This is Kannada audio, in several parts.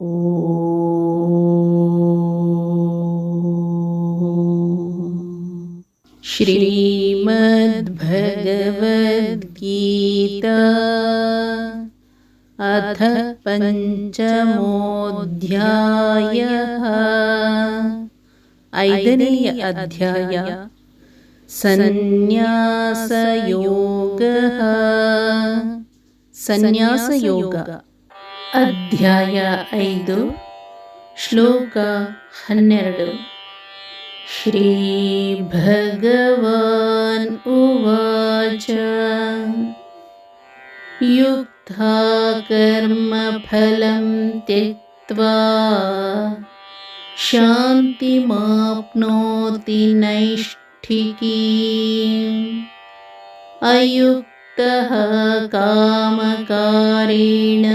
श्रीमद्भगवद्गीता अथ पञ्चमोऽध्यायः। ऐदनीय अध्याय। संन्यासयोगः संन्यासयोगः ಅಧ್ಯಾಯ ಐದು ಶ್ಲೋಕ ಹನ್ನೆರಡು ಶ್ರೀ ಭಗವಾನ್ ಉವಾಚ ಯುಕ್ತಾ ಕರ್ಮಫಲಂ ತ್ಯಕ್ತ್ವಾ ಶಾಂತಿಮಾಪ್ನೋತಿ ನೈಷ್ಠಿಕೀಂ ಅಯುಕ್ತ ಕಾಮಕಾರೇಣ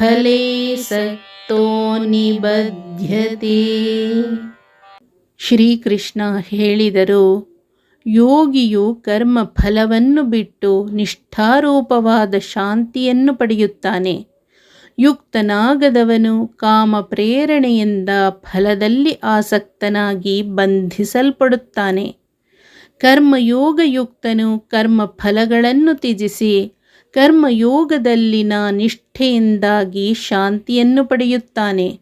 ಫಲೇ ಸಕ್ತೋ ನಿಬಧ್ಯತೆ ಶ್ರೀಕೃಷ್ಣ ಹೇಳಿದರು, ಯೋಗಿಯು ಕರ್ಮ ಫಲವನ್ನು ಬಿಟ್ಟು ನಿಷ್ಠಾರೂಪವಾದ ಶಾಂತಿಯನ್ನು ಪಡೆಯುತ್ತಾನೆ. ಯುಕ್ತನಾಗದವನು ಕಾಮ ಪ್ರೇರಣೆಯಿಂದ ಫಲದಲ್ಲಿ ಆಸಕ್ತನಾಗಿ ಬಂಧಿಸಲ್ಪಡುತ್ತಾನೆ. ಕರ್ಮಯೋಗಯುಕ್ತನು ಕರ್ಮ ಫಲಗಳನ್ನು ತ್ಯಜಿಸಿ ಕರ್ಮಯೋಗದಲ್ಲಿನ ನಿಷ್ಠೆಯಿಂದಾಗಿ ಶಾಂತಿಯನ್ನು ಪಡೆಯುತ್ತಾನೆ.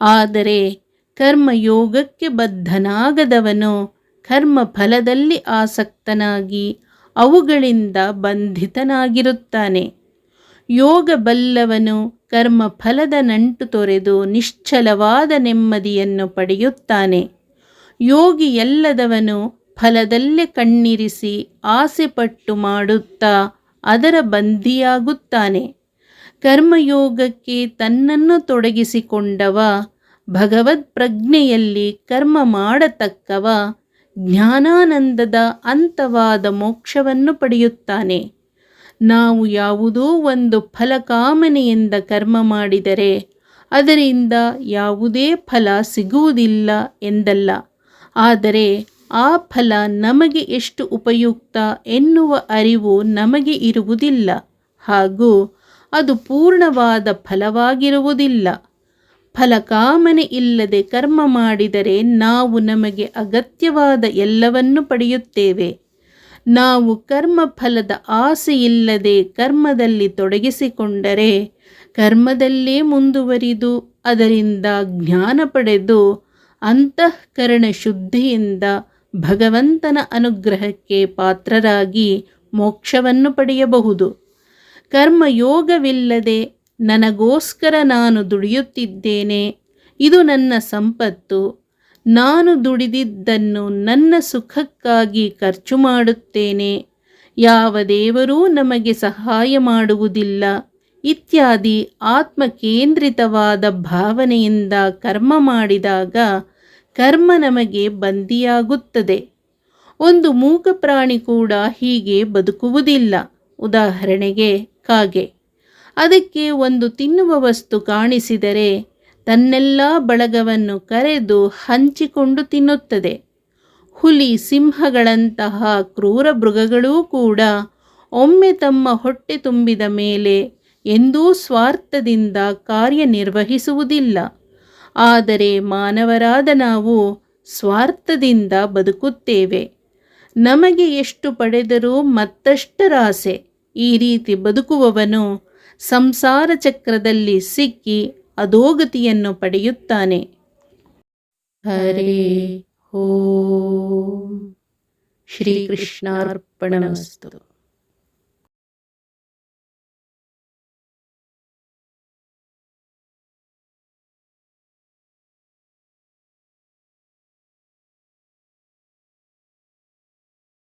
ಆದರೆ ಕರ್ಮಯೋಗಕ್ಕೆ ಬದ್ಧನಾಗದವನು ಕರ್ಮ ಫಲದಲ್ಲಿ ಆಸಕ್ತನಾಗಿ ಅವುಗಳಿಂದ ಬಂಧಿತನಾಗಿರುತ್ತಾನೆ. ಯೋಗ ಬಲ್ಲವನು ಕರ್ಮ ಫಲದ ನಂಟು ತೊರೆದು ನಿಶ್ಚಲವಾದ ನೆಮ್ಮದಿಯನ್ನು ಪಡೆಯುತ್ತಾನೆ. ಯೋಗಿಯಲ್ಲದವನು ಫಲದಲ್ಲೇ ಕಣ್ಣಿರಿಸಿ ಆಸೆಪಟ್ಟು ಮಾಡುತ್ತಾ ಅದರ ಬಂದಿಯಾಗುತ್ತಾನೆ. ಕರ್ಮಯೋಗಕ್ಕೆ ತನ್ನನ್ನು ತೊಡಗಿಸಿಕೊಂಡವ, ಭಗವದ್ ಪ್ರಜ್ಞೆಯಲ್ಲಿ ಕರ್ಮ ಮಾಡತಕ್ಕವ, ಜ್ಞಾನಾನಂದದ ಅಂತವಾದ ಮೋಕ್ಷವನ್ನು ಪಡೆಯುತ್ತಾನೆ. ನಾವು ಯಾವುದೋ ಒಂದು ಫಲಕಾಮನೆಯಿಂದ ಕರ್ಮ ಮಾಡಿದರೆ, ಅದರಿಂದ ಯಾವುದೇ ಫಲ ಸಿಗುವುದಿಲ್ಲ ಎಂದಲ್ಲ. ಆದರೆ ಆ ಫಲ ನಮಗೆ ಎಷ್ಟು ಉಪಯುಕ್ತ ಎನ್ನುವ ಅರಿವು ನಮಗೆ ಇರುವುದಿಲ್ಲ ಹಾಗೂ ಅದು ಪೂರ್ಣವಾದ ಫಲವಾಗಿರುವುದಿಲ್ಲ. ಫಲಕಾಮನೆ ಇಲ್ಲದೆ ಕರ್ಮ ಮಾಡಿದರೆ ನಾವು ನಮಗೆ ಅಗತ್ಯವಾದ ಎಲ್ಲವನ್ನು ಪಡೆಯುತ್ತೇವೆ. ನಾವು ಕರ್ಮ ಫಲದ ಆಸೆಯಿಲ್ಲದೆ ಕರ್ಮದಲ್ಲಿ ತೊಡಗಿಸಿಕೊಂಡರೆ ಕರ್ಮದಲ್ಲೇ ಮುಂದುವರಿದು ಅದರಿಂದ ಜ್ಞಾನ ಪಡೆದು ಅಂತಃಕರಣ ಶುದ್ಧಿಯಿಂದ ಭಗವಂತನ ಅನುಗ್ರಹಕ್ಕೆ ಪಾತ್ರರಾಗಿ ಮೋಕ್ಷವನ್ನು ಪಡೆಯಬಹುದು. ಕರ್ಮಯೋಗವಿಲ್ಲದೆ ನನಗೋಸ್ಕರ ನಾನು ದುಡಿಯುತ್ತಿದ್ದೇನೆ, ಇದು ನನ್ನ ಸಂಪತ್ತು. ನಾನು ದುಡಿದಿದ್ದನ್ನು ನನ್ನ ಸುಖಕ್ಕಾಗಿ ಖರ್ಚು ಮಾಡುತ್ತೇನೆ, ಯಾವ ದೇವರೂ ನಮಗೆ ಸಹಾಯ ಮಾಡುವುದಿಲ್ಲ, ಇತ್ಯಾದಿ ಆತ್ಮಕೇಂದ್ರಿತವಾದ ಭಾವನೆಯಿಂದ ಕರ್ಮ ಮಾಡಿದಾಗ ಕರ್ಮ ನಮಗೆ ಬಂದಿಯಾಗುತ್ತದೆ. ಒಂದು ಮೂಕ ಪ್ರಾಣಿ ಕೂಡ ಹೀಗೆ ಬದುಕುವುದಿಲ್ಲ. ಉದಾಹರಣೆಗೆ ಕಾಗೆ. ಅದಕ್ಕೆ ಒಂದು ತಿನ್ನುವ ವಸ್ತು ಕಾಣಿಸಿದರೆ ತನ್ನೆಲ್ಲ ಬಳಗವನ್ನು ಕರೆದು ಹಂಚಿಕೊಂಡು ತಿನ್ನುತ್ತದೆ. ಹುಲಿ ಸಿಂಹಗಳಂತಹ ಕ್ರೂರ ಮೃಗಗಳೂ ಕೂಡ ಒಮ್ಮೆ ತಮ್ಮ ಹೊಟ್ಟೆ ತುಂಬಿದ ಮೇಲೆ ಎಂದೂ ಸ್ವಾರ್ಥದಿಂದ ಕಾರ್ಯನಿರ್ವಹಿಸುವುದಿಲ್ಲ. ಆದರೆ ಮಾನವರಾದ ನಾವು ಸ್ವಾರ್ಥದಿಂದ ಬದುಕುತ್ತೇವೆ. ನಮಗೆ ಎಷ್ಟು ಪಡೆದರೂ ಮತ್ತಷ್ಟರಾಸೆ. ಈ ರೀತಿ ಬದುಕುವವನು ಸಂಸಾರ ಚಕ್ರದಲ್ಲಿ ಸಿಕ್ಕಿ ಅಧೋಗತಿಯನ್ನು ಪಡೆಯುತ್ತಾನೆ. ಹರೇ ಓ. ಶ್ರೀಕೃಷ್ಣಾರ್ಪಣಮಸ್ತು.